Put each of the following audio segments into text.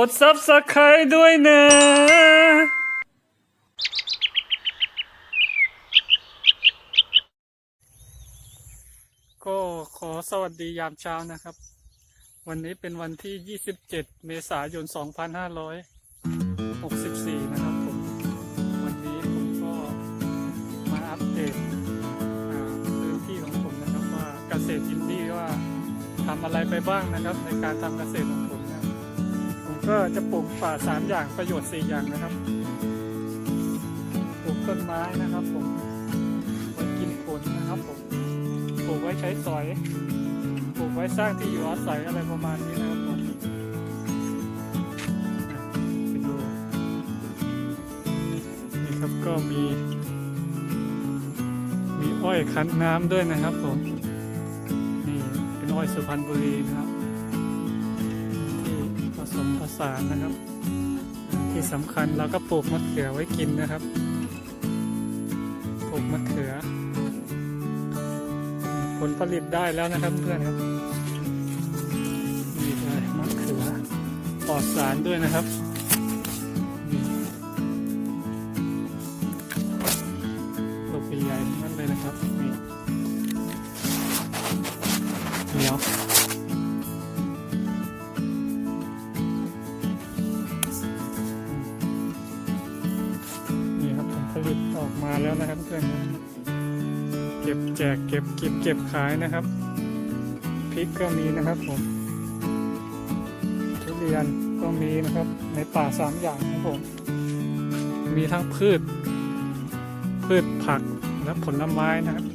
กด Subscribe ด้วยนะก็ขอสวัสดียามเช้านะครับ วันนี้เป็นวันที่ 27 เมษายน 2564 นะครับผม วันนี้ผมก็มาอัปเดตพื้นที่ของผมนะครับว่าเกษตรอินดี้ว่าทำอะไรไปบ้างนะครับในการทำเกษตรของ ก็จะปลูกป่าสามอย่างประโยชน์สี่อย่างนะครับ ปลูกต้นไม้นะครับผมไว้กินผลนะครับผม ปลูกไว้ใช้สอย ปลูกไว้สร้างที่อยู่อาศัยอะไรประมาณนี้นะครับผมไปดูนี่ครับก็มี มีอ้อยคั้นน้ำด้วยนะครับผม นี่เป็นอ้อยสุพรรณบุรีนะครับ สมผสานนะครับ ที่สำคัญเราก็ปลูกมะเขือไว้กินนะครับ ปลูกมะเขือ ผลผลิตได้แล้วนะครับเพื่อนครับนี่เลยมะเขือปลอดสารด้วยนะครับ เก็บเก็บขายนะครับพริกก็มีนะครับผมทุเรียนก็มีนะครับในป่าสามอย่างครับผมมีทั้งพืช พืชผักและผลไม้นะครับ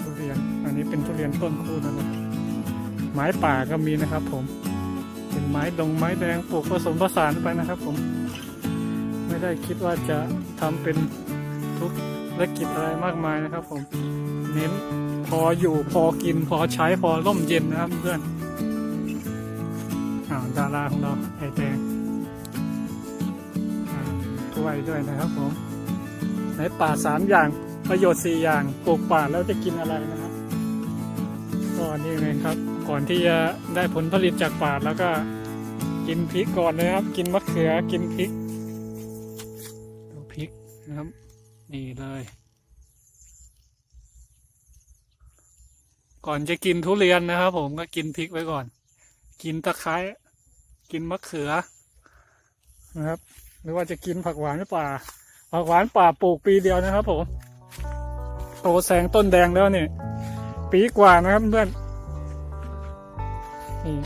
ทุเรียนอันนี้เป็นทุเรียนต้นคู่นะครับ ไม้ป่าก็มีนะครับผมเป็นไม้ดงไม้แดงปลูกผสมผสานไปนะครับผม ไม่ได้คิดว่าจะทำเป็นทุก ธุรกิจอะไรมากมายนะครับผม เน้นพออยู่พอกินพอใช้พอร่มเย็นนะครับเพื่อนอ้าดาราของเราไอแดงอ่าถ้วยด้วยนะครับผม ในป่าสามอย่างประโยชน์สี่อย่างปลูกป่าแล้วจะกินอะไรนะครับก็นี่ไงครับ ก่อนที่จะได้ผลผลิตจากป่าแล้วก็กินพริกก่อนนะครับ กินมะเขือกินพริกดูพริกนะครับ นี่เลย ก่อนจะกินทุเรียนนะครับ ผมก็กินพริกไว้ก่อน กินตะไคร้กินมะเขือนะครับ หรือว่าจะกินผักหวานป่า ผักหวานป่าปลูกปีเดียวนะครับ ผมโตแสงต้นแดงแล้วเนี่ยปีกว่านะครับเพื่อนนี่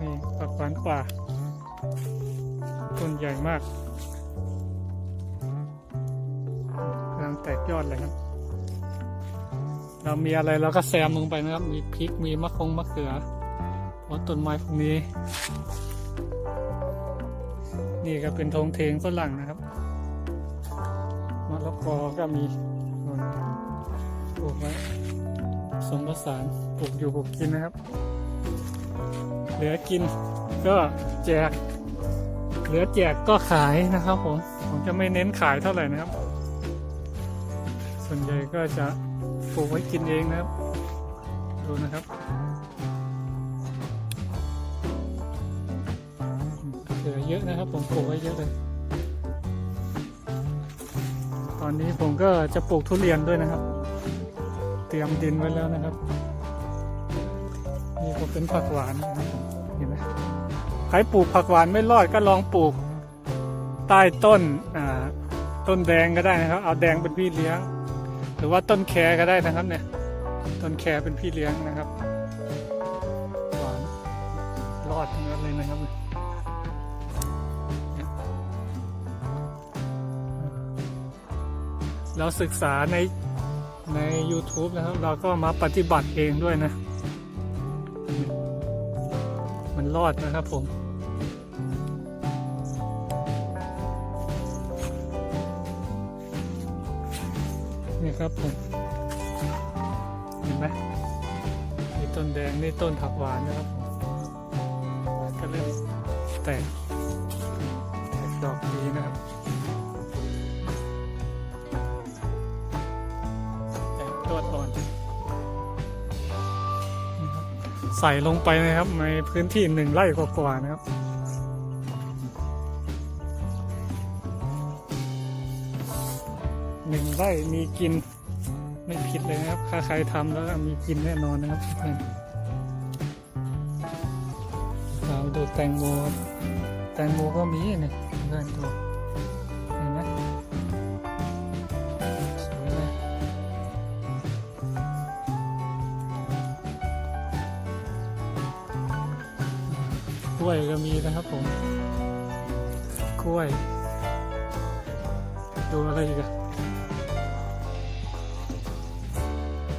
นี่ผักหวานป่า ต้นใหญ่มากกำลังแตกยอดเลยครับ เรามีอะไรเราก็แซมลงไปนะครับ มีพริกมีมะคงมะเขือเพราะต้นไม้พวกนี้ นี่ก็เป็นธงเทงฝรั่งนะครับมะละกอก็มีปลูกไว้สมผสานปลูกอยู่ปลูกกินนะครับ เหลือกินก็แจก เหลือแจกก็ขายนะครับผม ผมจะไม่เน้นขายเท่าไหร่นะครับ ส่วนใหญ่ก็จะปลูกไว้กินเองนะครับ ดูนะครับเหลือเยอะนะครับ ผมปลูกไว้เยอะเลย ตอนนี้ผมก็จะปลูกทุเรียนด้วยนะครับ เตรียมดินไว้แล้วนะครับ นี่ก็เป็นผักหวานนะครับ ครปลูกผักหวานไม่รอดก็ลองปลูก ใต้ต้นต้นแดงก็ได้นะครับ เอาแดงเป็นพี่เลี้ยง หรือว่าต้นแครก็ได้นะครับเนี่ย ต้นแครเป็นพี่เลี้ยงนะครับหวานรอดทั้งนั้นเลยนะครับเราศึกษาในใน YouTube นะครับ เราก็มาปฏิบัติเองด้วยนะ มันรอดนะครับผม ครับผม เห็นไหมนี่ต้นแดงนี่ต้นผักหวานนะครับผมก็เริ่มแตกแตกดอกดีนะครับแตกยอดอ่อนใส่ลงไปนะครับในพื้นที่หนึ่งไร่กว่าๆนะครับหนึ่งไร่มีกิน ไม่ผิดเลยนะครับ ถ้าใครทำแล้วมีกินแน่นอนนะครับเพื่อนเราดูแตงโมแตงโมก็มีเนี่ยเพื่อนดูเห็นไหมสวยเลยกล้วยก็มีนะครับผม กล้วย ดูอะไรอีกอะ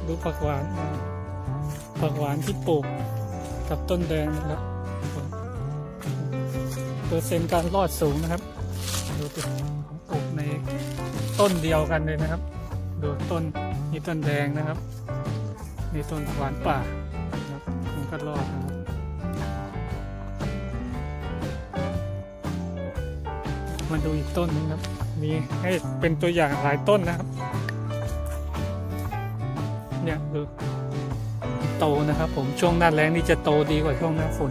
ดูผักหวานผักหวานที่ปลูกกับต้นแดงนะครับเปอร์เซ็นต์การรอดสูงนะครับ ดูติปลูกในต้นเดียวกันเลยนะครับ ดูต้นนี่ต้นแดงนะครับนี่ต้นหวานป่านะครับมันก็รอดนะครับมาดูอีกต้นนึงครับ มีให้เป็นตัวอย่างหลายต้นนะครับ เนี่ยดูโตนะครับ ผมช่วงหน้าแล้งนี่จะโตดีกว่าช่วงหน้าฝน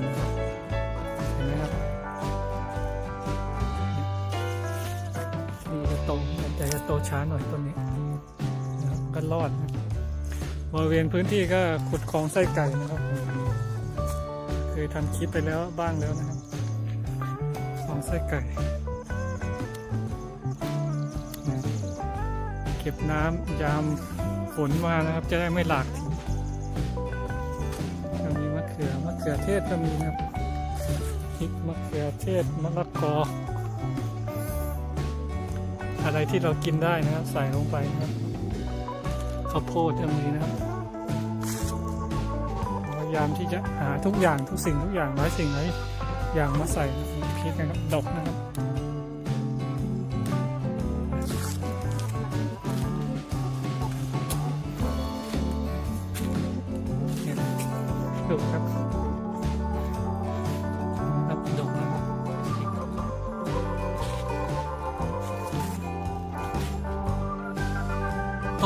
เห็นไหมครับนี่จะโตแต่จะโตช้าหน่อยต้นนี้ก็รอดนะบริเวณพื้นที่ก็ขุดคลองไส้ไก่นะครับผมเคยทำคลิปไปแล้วบ้างแล้วนะครับคลองไส้ไก่เก็บน้ำยาม ฝนมานะครับ จะได้ไม่หลากก็มีมะเขือมะเขือเทศก็มีนะครับพริกมะเขือเทศมะละกอ อะไรที่เรากินได้นะครับ ใส่ลงไปนะครับข้าวโพดก็มีนะครับพยายามที่จะหาทุกอย่างทุกสิ่งทุกอย่างหลายสิ่งหลายอย่างมาใส่พริกนะครับดอกนะครับ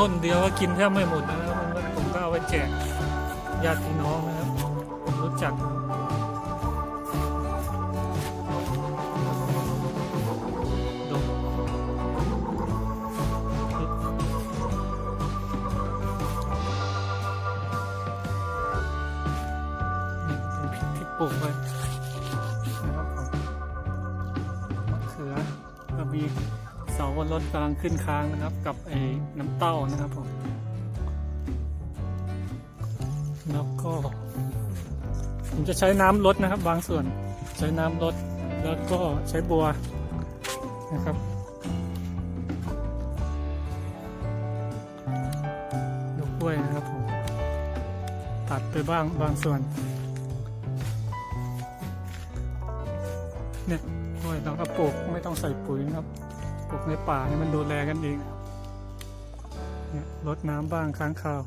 ต้นเดียวก็กินแทบไม่หมดนะครับผมก็เอาไปแจกญาติพี่น้องนะครับผมรู้จัก ถกำลังขึ้นค้างนะครับ กับไอ้น้ำเต้านะครับผมแล้วก็ผมจะใช้น้ำลดนะครับ บางส่วนใช้น้ำลดแล้วก็ใช้บัวนะครับดอกกล้วยนะครับผมตัดไปบ้างบางส่วนเนี่ยกล้วยเราก็ปลูกไม่ต้องใส่ปุ๋ยนะครับ ปลูกในป่าให้มันดูแลกันเองเนี่ยรดน้ำบ้างค้างคาว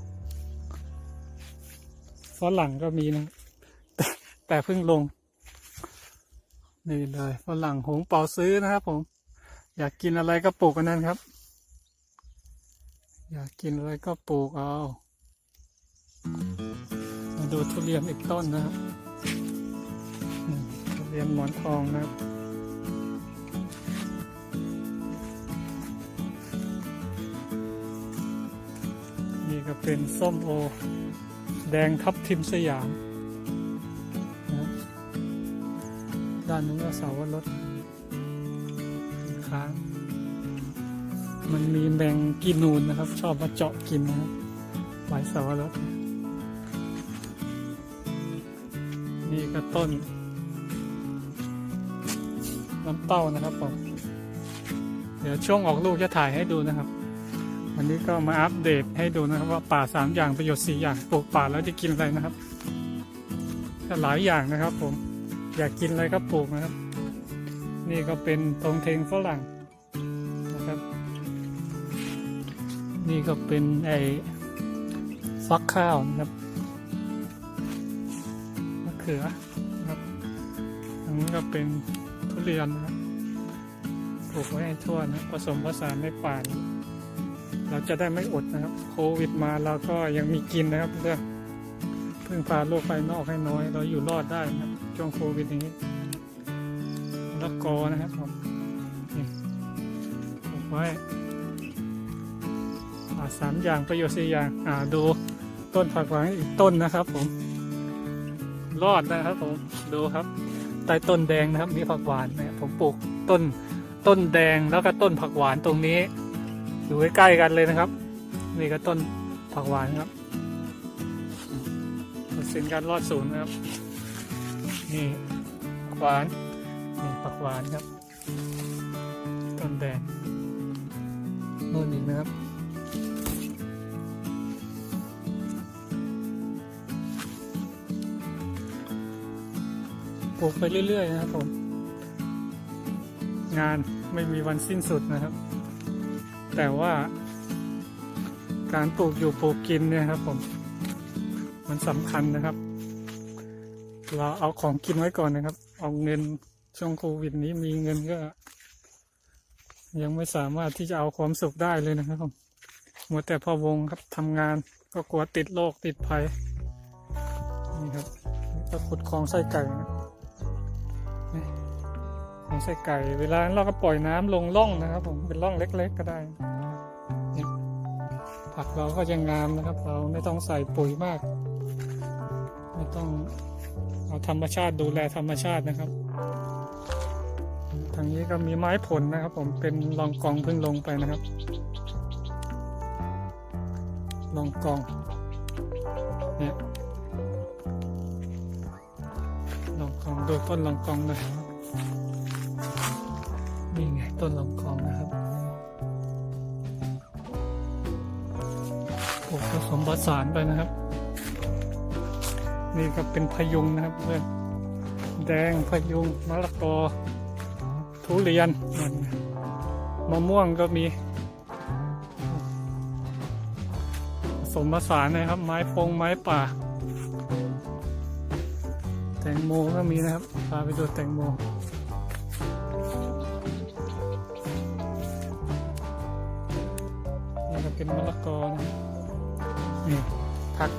ฝรั่งก็มีนะแต่เพิ่งลง นี่เลยฝรั่งหงเป่าซื้อนะครับผม อยากกินอะไรก็ปลูกกันนั้นครับ อยากกินอะไรก็ปลูกเอา มาดูทุเรียนอีกต้นนะครับทุเรียนหมอนทองนะครับ ก็เป็นส้มโอ แดงทับทิมสยามนะด้านนู้นก็เสาวรสค้างมันมีแมงกินูนนะครับ ชอบมาเจาะกินนะครับไวเสาวรสนี่ก็ต้น น้ำเต้านะครับผมเดี๋ยวช่วงออกลูกจะถ่ายให้ดูนะครับ วันนี้ก็มาอัปเดตให้ดูนะครับว่าป่าสามอย่างประโยชน์สี่อย่างปลูกป่าแล้วจะกินอะไรนะครับก็หลายอย่างนะครับผมอยากกินอะไรก็ปลูกนะครับ นี่ก็เป็นตรงเทงฝรั่งนะครับ นี่ก็เป็นไอ้ฟักข้าวนะครับมะเขือนะครับอันนี้ก็เป็นทุเรียนนะครับปลูกไว้ให้ทั่วนะผสมผสานในป่านี้ เราจะได้ไม่อดนะครับ โควิดมาเราก็ยังมีกินนะครับเรื่อพึ่งพาโลกภายนอกให้น้อย เราอยู่รอดได้นะครับช่วงโควิดอย่างนี้แล้วกอนะครับผมนี่ปลูกไว้อาสามอย่างประโยชน์สี่อย่างอ่าดูต้นผักหวานอีกต้นนะครับผม รอดนะครับผมดูครับใต้ต้นแดงนะครับมีผักหวานเนี่ยผมปลูกต้นต้นแดงแล้วก็ต้นผักหวานตรงนี้ อยู่ใกล้ๆกันเลยนะครับ นี่ก็ต้นผักหวานครับเปอร์เซ็นการรอดศูนย์นะครับ นี่ผักหวานนี่ผักหวานครับ ต้นแดงโน่นอีกนะครับปลูกไปเรื่อย ๆ นะครับผม งานไม่มีวันสิ้นสุดนะครับ แต่ว่าการปลูกอยู่ปลูกกินเนี่ยครับ ผม มันสำคัญนะครับ เราเอาของกินไว้ก่อนนะครับ เอาเงินช่วงโควิดนี้มีเงินก็ ยังไม่สามารถที่จะเอาความสุขได้เลยนะครับผมมัวแต่พะวงครับทำงานก็กลัวติดโรคติดภัยนี่ครับก็ขุดคลองไส้ไก่นะ คลองไส้ไก่ เวลาเราก็ปล่อยน้ำลงร่องนะครับ ผมเป็นร่องเล็ก ๆ ก็ได้ผักเราก็จะงามนะครับ เราไม่ต้องใส่ปุ๋ยมาก ไม่ต้องเอาธรรมชาติดูแลธรรมชาตินะครับ ทางนี้ก็มีไม้ผลนะครับ ผมเป็นรองกองเพิ่งลงไปนะครับรองกองเนี่ยรองกองดูต้นรองกองเลย ต้นรองกองนะครับปลูกผสมผสานไปนะครับ นี่ก็เป็นพยุงนะครับเพื่อนแดงพยุงมะละกอทุเรียนมันมะม่วงก็มีผสมผสานนะครับ ไม้ปงไม้ป่า แตงโมก็มีนะครับพาไปดูแตงโม เป็นมะละกอนะนี่ผัก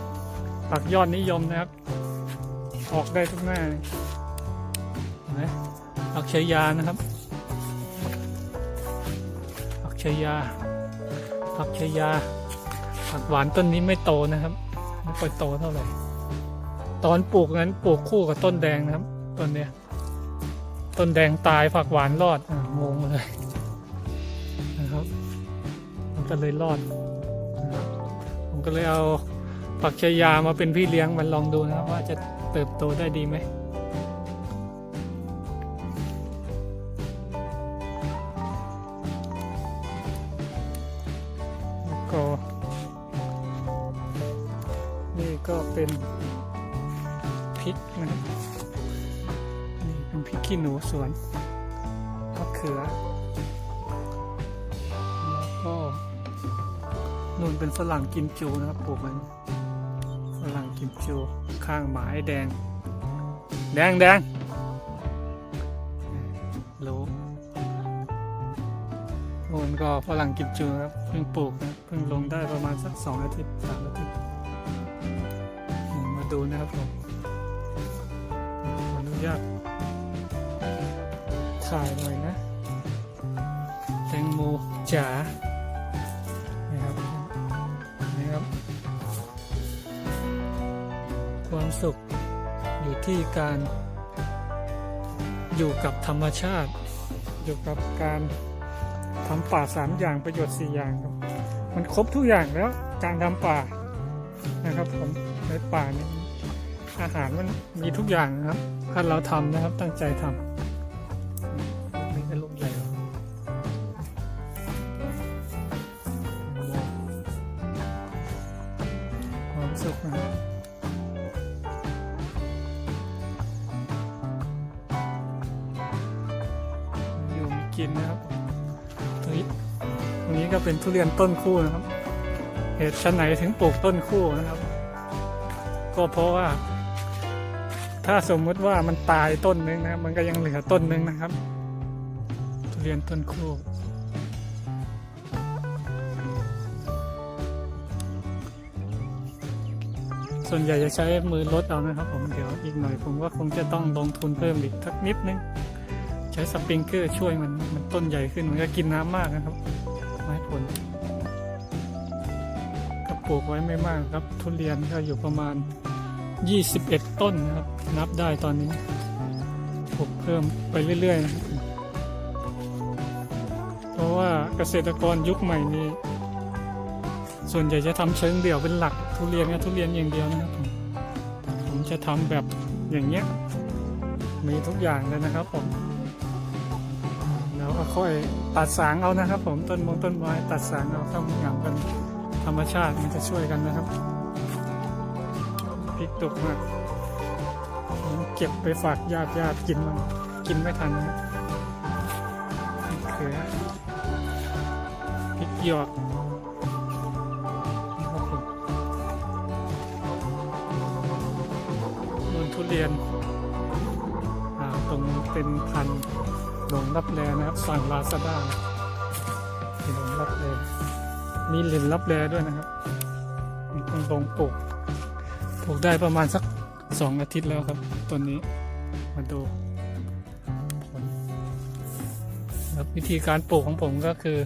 ผักยอดนิยมนะครับ ออกได้ทุกหน้าเห็นไหมผักชายานะครับผักชายาผักชายาผักหวานต้นนี้ไม่โตนะครับไม่ค่อยโตเท่าไหร่ตอนปลูกนั้นปลูกคู่กับต้นแดงนะครับต้นเนี้ยต้นแดงตายผักหวานรอดอะ ก็เลยรอดนะครับผมก็เลยเอาผักชายามาเป็นพี่เลี้ยงมันลองดูนะครับว่าจะเติบโตได้ดีไหมแล้วก็นี่ก็เป็นพริกนะครับนี่เป็นพริกขี้หนูสวน ฝรั่งกิมจูนะครับปลูกมันฝรั่งกิมจูข้างหมายแดง แดงแดงรู้โอนก็ฝรั่งกิมจูครับเพิ่งปลูกนะเพิ่งลงได้ประมาณสักสองอาทิตย์สามอาทิตย์มาดูนะครับผมออนุญาตถ่ายหน่อยนะแตงโมจ๋า ความสุข อยู่ที่การอยู่กับธรรมชาติ อยู่กับการทำป่าสามอย่างประโยชน์สี่อย่างครับมันครบทุกอย่างแล้วการทำป่านะครับผมในป่าเนี่ยอาหารมันมีทุกอย่างนะครับ ถ้าเราทำนะครับตั้งใจทำ ทุเรียนต้นคู่นะครับ เหตุชนไหนถึงปลูกต้นคู่นะครับ ก็เพราะว่า ถ้าสมมุติว่ามันตายต้นหนึงนะครับมันก็ยังเหลือต้นหนึงนะครับ ทุเรียนต้นคู่ส่วนใหญ่จะใช้มือลดเอานะครับ ผมเดี๋ยวอีกหน่อยผมว่าคงจะต้องลงทุนเพิ่มอีกสักนิดนึง ใช้สปริงเกอร์ช่วยมันมันต้นใหญ่ขึ้นมันก็กินน้ำมากนะครับ ผลก็ปลูกไว้ไม่มากครับ ทุเรียนก็อยู่ประมาณ 21 ต้นนะครับ นับได้ตอนนี้ปลูกเพิ่มไปเรื่อยๆนะเพราะว่าเกษตรกรยุคใหม่นี้ ส่วนใหญ่จะทำเชิงเดี่ยวเป็นหลักทุเรียนกับทุเรียนอย่างเดียวนะครับผมผมจะทำแบบอย่างเงี้ยมีทุกอย่างเลยนะครับผม ค่อยตัดสางเอานะครับ ผมต้นมงต้นไม้ตัดสางเอาเข้าอย่างกันธรรมชาติมันจะช่วยกันนะครับพริกตกมากเก็บไปฝากญาติญาติกินมันกินไม่ทันนะพริกเขือพริกหยวกมันทุเรียนตรงเป็นพันธุ์ หลงรับแลนะครับ สั่งลาซาด้าหลงรับแลมีหลินรับแลด้วยนะครับมีตรงตรงปลูกปลูกได้ประมาณสักสองอาทิตย์แล้วครับต้นนี้มาดูผลแล้ววิธีการปลูกของผมก็คือ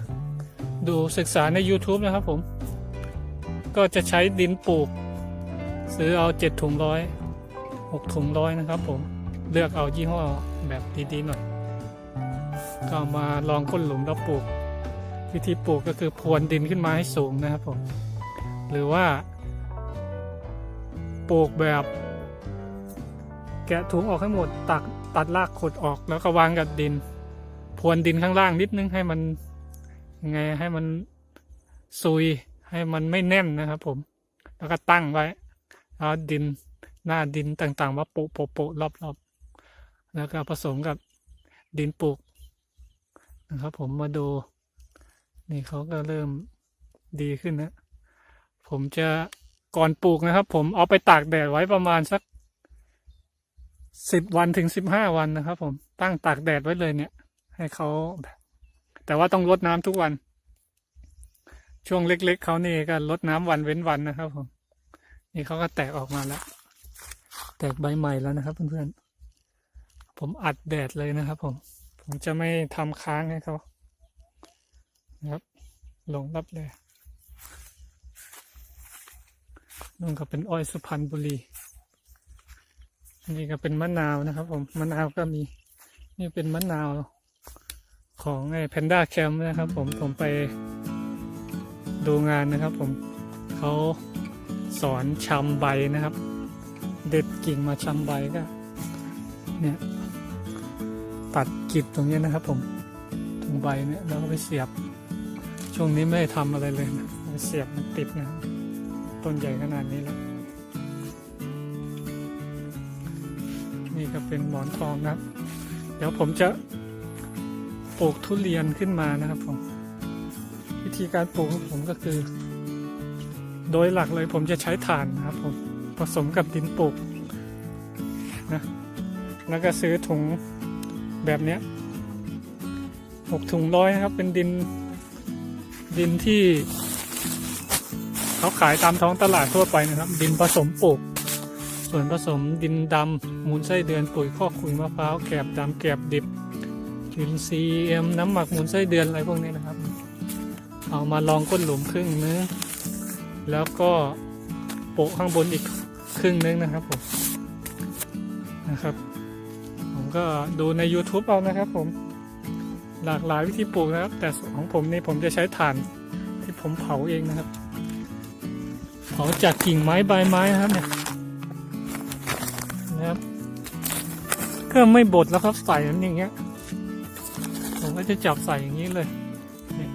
ดูศึกษาใน YouTube นะครับผม ก็จะใช้ดินปลูก ซื้อเอาเจ็ดถุงร้อยหกถุงร้อยนะครับผม เลือกเอายี่ห้อแบบดีๆหน่อย ก็มาลองก้นหลุมแล้วปลูก วิธีปลูกก็คือพรวนดินขึ้นมาให้สูงนะครับผมหรือว่า ปลูกแบบ แกะถุงออกให้หมดตักตัดรากขดออกแล้วก็วางกับดินพรวนดินข้างล่างนิดนึงให้มันยังไงให้มันซุยให้มันไม่แน่นนะครับผม แล้วก็ตั้งไว้แล้วดินหน้าดินต่างๆมาโปะโปะโปะรอบๆแล้วก็ผสมกับดินปลูก นะครับ ผมมาดู นี่เขาก็เริ่มดีขึ้นนะ ผมจะก่อนปลูกนะครับ ผมเอาไปตากแดดไว้ประมาณสักสิบวันถึงสิบห้าวันนะครับ ผมตั้งตากแดดไว้เลยเนี่ย ให้เขาแต่ว่าต้องรดน้ำทุกวัน ช่วงเล็ก ๆเขานี่ก็รดน้ำวันเว้นวันนะครับ ผม นี่เขาก็แตกออกมาแล้ว แตกใบใหม่แล้วนะครับ เพื่อนๆผมอัดแดดเลยนะครับ ผม ผมจะไม่ทำค้างให้เขานะครับ ลงรับเลยนู่นก็เป็นอ้อยสุพรรณบุรีนี่ก็เป็นมะนาวนะครับ ผม มะนาวก็มี นี่เป็นมะนาวของไอ้แพนด้าแคมป์นะครับ ผม ผมไปดูงานนะครับ ผม เขาสอนชำใบนะครับ เด็ดกิ่งมาชำใบก็ เนี่ย ตัดกิบตรงนี้นะครับ ผมตรงใบเนี่ยแล้วก็ไปเสียบ ช่วงนี้ไม่ได้ทำอะไรเลยนะไปเสียบมันติดนะต้นใหญ่ขนาดนี้แล้วนี่ก็เป็นหมอนทองนะครับ เดี๋ยวผมจะปลูกทุเรียนขึ้นมานะครับผมวิธีการปลูกของผมก็คือ โดยหลักเลยผมจะใช้ถ่านนะครับผมผสมกับดินปลูกนะแล้วก็ซื้อถุง แบบเนี้ยหกถุงร้อยนะครับ เป็นดิน ดินที่ เขาขายตามท้องตลาดทั่วไปนะครับ ดินผสมปลูก ส่วนผสมดินดำมูลไส้เดือนปุ๋ยข้อขุยมะพร้าวแกบดำแกบดิบจุลินทรีเอ็มน้ำหมักมูลไส้เดือนอะไรพวกนี้นะครับ เอามาลองก้นหลุมครึ่งนึงแล้วก็โปะข้างบนอีกครึ่งนึงนะครับผมนะครับ ก็ดูใน YouTube เอานะครับผมหลากหลายวิธีปลูกนะครับ แต่ของผมนี่ผมจะใช้ถ่านที่ผมเผาเองนะครับ เผาจากกิ่งไม้ใบไม้นะครับเนี่ยนะครับ ก็ไม่บดแล้วครับใส่มันอย่างเงี้ยผมก็จะจับใส่อย่างนี้เลยเนี่ย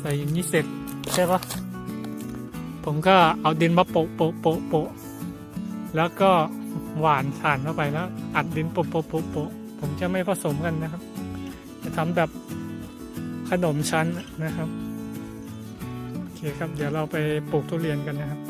ใส่อย่างนี้เสร็จใช่ปะผมก็เอาดินมาโปะโปะโปะโปะแล้วก็หวานถ่านเข้าไปแล้ว อัดดินโปะโปะโปะโปะผมจะไม่ผสมกันนะครับ จะทำแบบขนมชั้นนะครับ โอเคครับ เดี๋ยวเราไปปลูกทุเรียนกันนะครับ